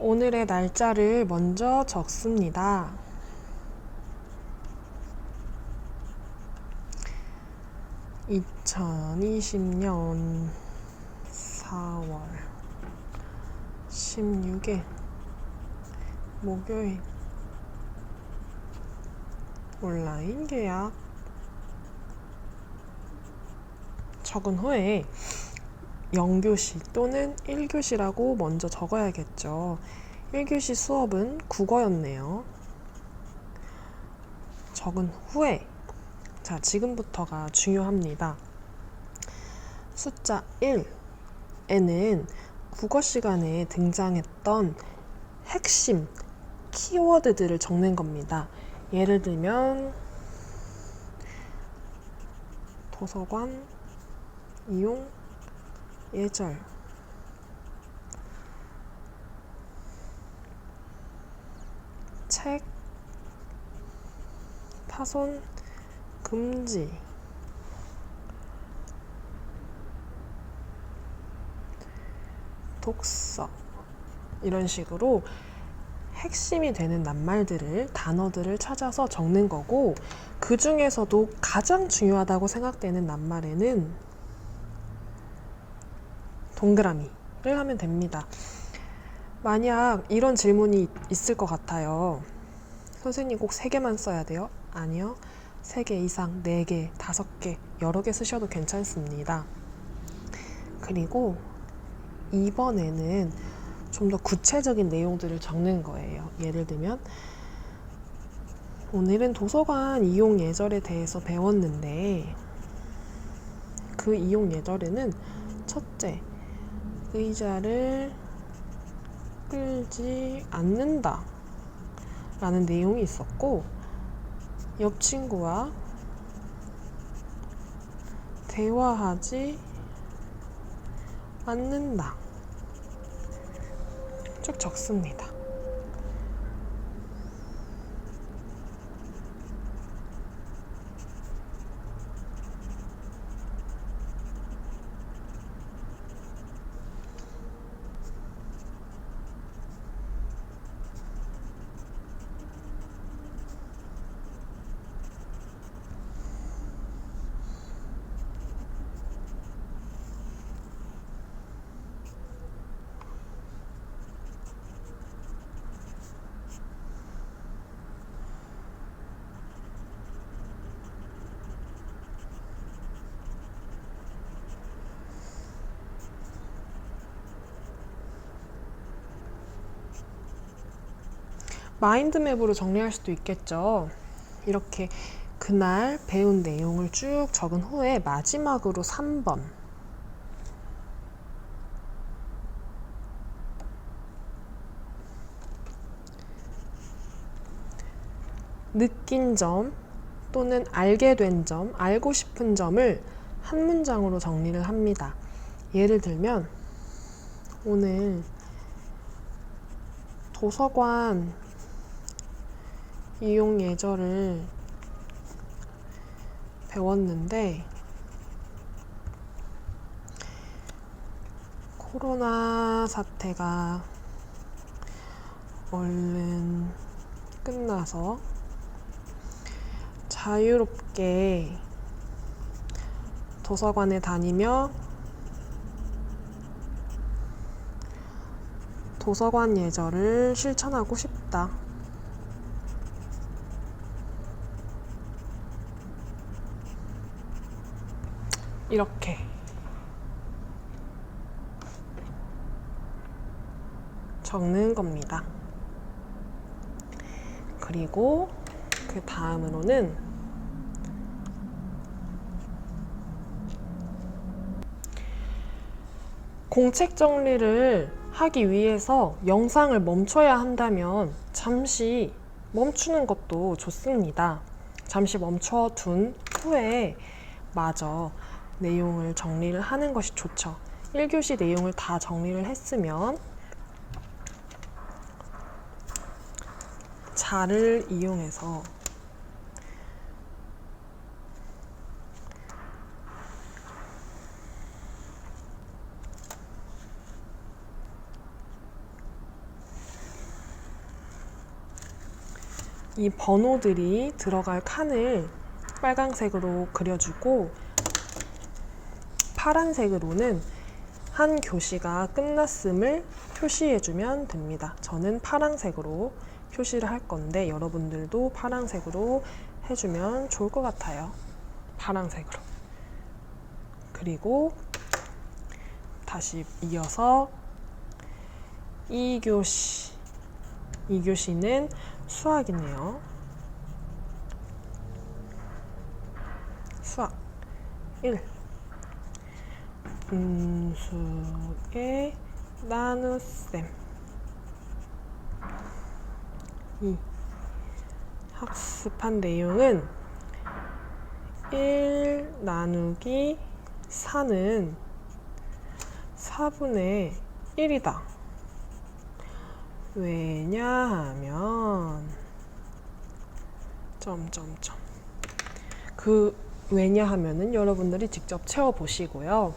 오늘의 날짜를 먼저 적습니다. 2020년 4월 16일 목요일 온라인 계약 적은 후에 0교시 또는 1교시라고 먼저 적어야겠죠. 1교시 수업은 국어였네요. 적은 후에 자, 지금부터가 중요합니다. 숫자 1에는 국어 시간에 등장했던 핵심 키워드들을 적는 겁니다. 예를 들면 도서관 이용 예절. 책 파손 금지. 독서. 이런 식으로 핵심이 되는 낱말들을 단어들을 찾아서 적는 거고 그 중에서도 가장 중요하다고 생각되는 낱말에는 동그라미를 하면 됩니다. 만약 이런 질문이 있을 것 같아요. 선생님 꼭세 개만 써야 돼요? 아니요. 세개 이상, 네 개, 다섯 개, 여러 개 쓰셔도 괜찮습니다. 그리고 이번에는 좀 더 구체적인 내용들을 적는 거예요. 예를 들면, 오늘은 도서관 이용 예절에 대해서 배웠는데, 그 이용 예절에는 첫째, 의자를 끌지 않는다. 라는 내용이 있었고, 옆 친구와 대화하지 않는다. 쭉 적습니다. 마인드맵으로 정리할 수도 있겠죠. 이렇게 그날 배운 내용을 쭉 적은 후에 마지막으로 3번. 느낀 점 또는 알게 된 점, 알고 싶은 점을 한 문장으로 정리를 합니다. 예를 들면, 오늘 도서관 이용 예절을 배웠는데 코로나 사태가 얼른 끝나서 자유롭게 도서관에 다니며 도서관 예절을 실천하고 싶다. 이렇게 적는 겁니다. 그리고 그 다음으로는 공책 정리를 하기 위해서 영상을 멈춰야 한다면 잠시 멈추는 것도 좋습니다. 잠시 멈춰 둔 후에 마저 내용을 정리를 하는 것이 좋죠. 1교시 내용을 다 정리를 했으면 자를 이용해서 이 번호들이 들어갈 칸을 빨간색으로 그려주고 파란색으로는 한 교시가 끝났음을 표시해주면 됩니다. 저는 파란색으로 표시를 할 건데 여러분들도 파란색으로 해주면 좋을 것 같아요. 파란색으로. 그리고 다시 이어서 2교시. 2교시는 수학이네요. 수학 1. 분수의 나눗셈 2. 학습한 내용은 1 나누기 4는 4분의 1이다. 왜냐하면 점점점 그 왜냐하면은 여러분들이 직접 채워 보시고요.